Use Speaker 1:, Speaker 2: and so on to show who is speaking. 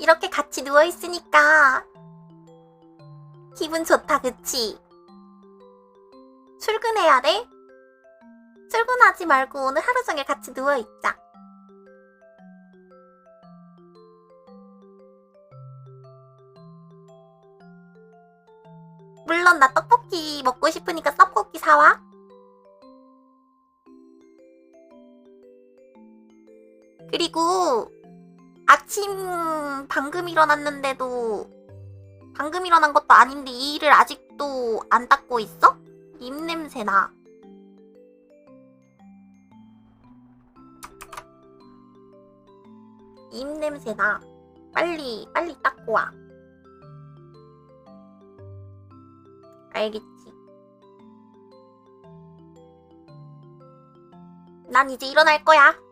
Speaker 1: 이렇게 같이 누워있으니까 기분 좋다, 그치? 출근해야 돼? 출근하지 말고 오늘 하루 종일 같이 누워있자. 물론 나 떡볶이 먹고 싶으니까 떡볶이 사와. 그리고 아침 방금 일어났는데도 방금 일어난 것도 아닌데 이 일을 아직도 안 닦고 있어? 입 냄새 나. 입 냄새 나. 빨리 빨리 닦고 와. 알겠지. 난 이제 일어날 거야.